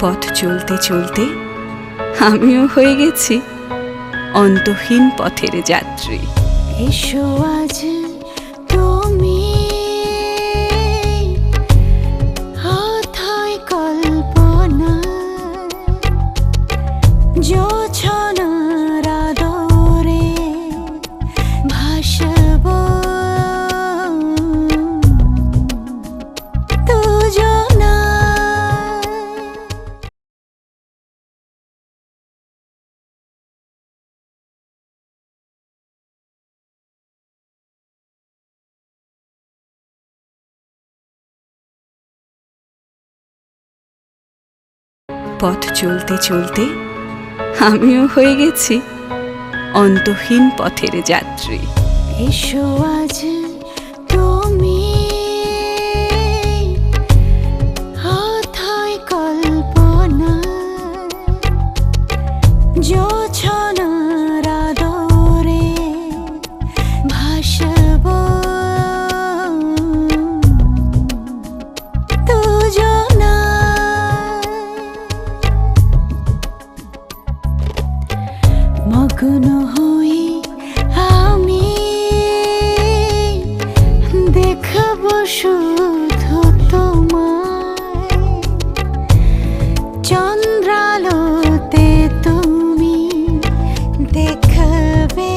পথ চলতে চলতে আমিও হয়ে গেছি অন্তহীন পথের যাত্রী। এসো আজ তুমি অথয় কল্পনা পথ চলতে চলতে আমিও হয়ে গেছি অন্তহীন পথের যাত্রী। এসো আজ তুমি শুধু তোমায়। চন্দ্রালোতে তুমি দেখবে।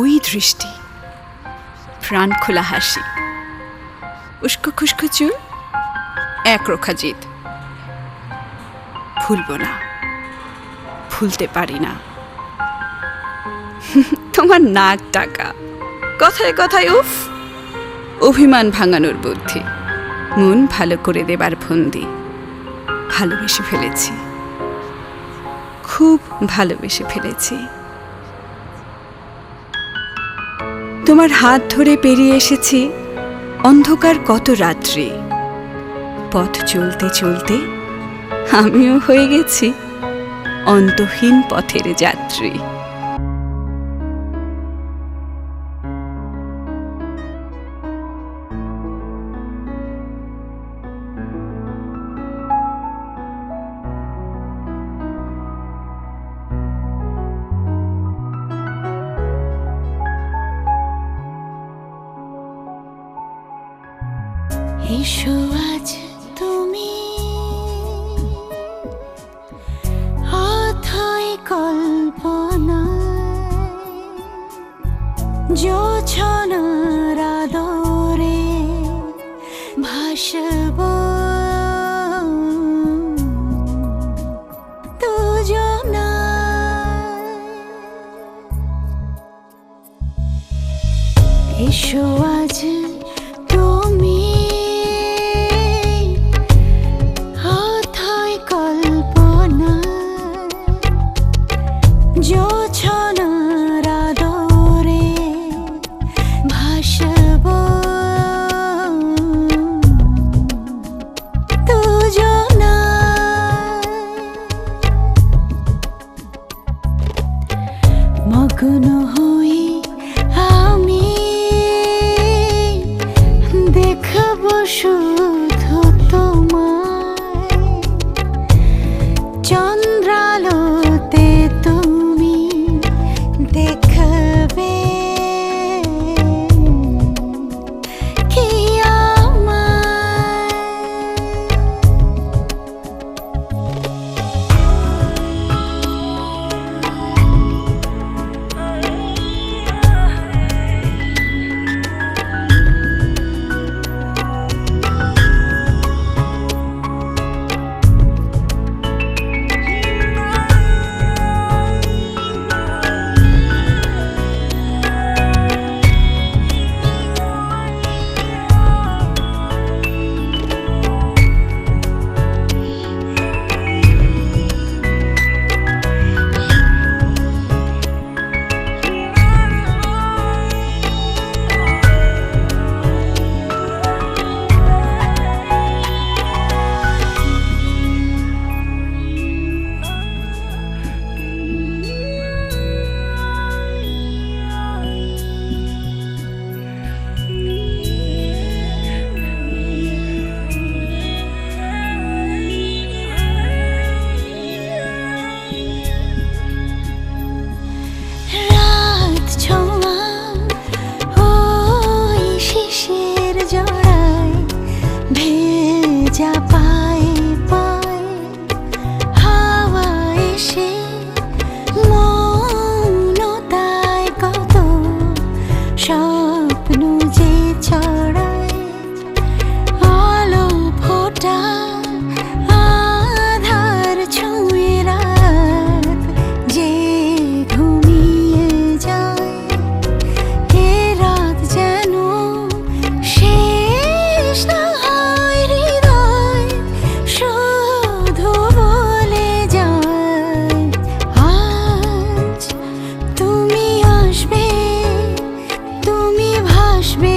ওই দৃষ্টি প্রাণ খোলা হাসি। উস্কো খুস্কো চুল, এক রোখা জিত ভুলব না, ভুলতে পারি না। তোমার নাক টাকা কথায় কথায় উফ, অভিমান ভাঙানোর বুদ্ধি। মন ভালো করে দেবার ফন্দি ভালোবেসে ফেলেছি। খুব ভালোবেসে ফেলেছি। তোমার হাত ধরে পেরিয়ে এসেছি অন্ধকার কত রাত্রি। পথ চলতে চলতে আমিও হয়ে গেছি অন্তহীন পথের যাত্রী। এসো আজ তুমি। অথই কল্পনা জোছনার আদরে ভাসব ছড়ায় আলো ফোটা, আধার ছুঁয়ে রাত যে ঘুমিয়ে যায়। এ রাত যেন শেষ না হয় হৃদয়, শুধু বলে যায়, আজ তুমি আসবে, তুমি ভাসবে।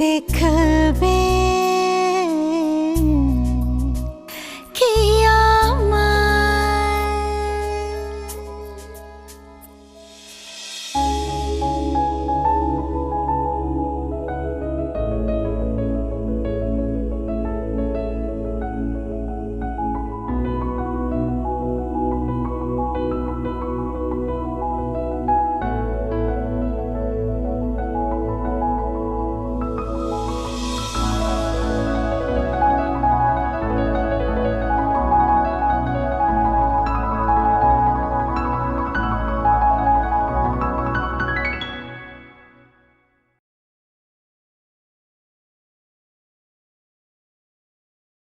চন্দ্রালোতে তুমি দেখবে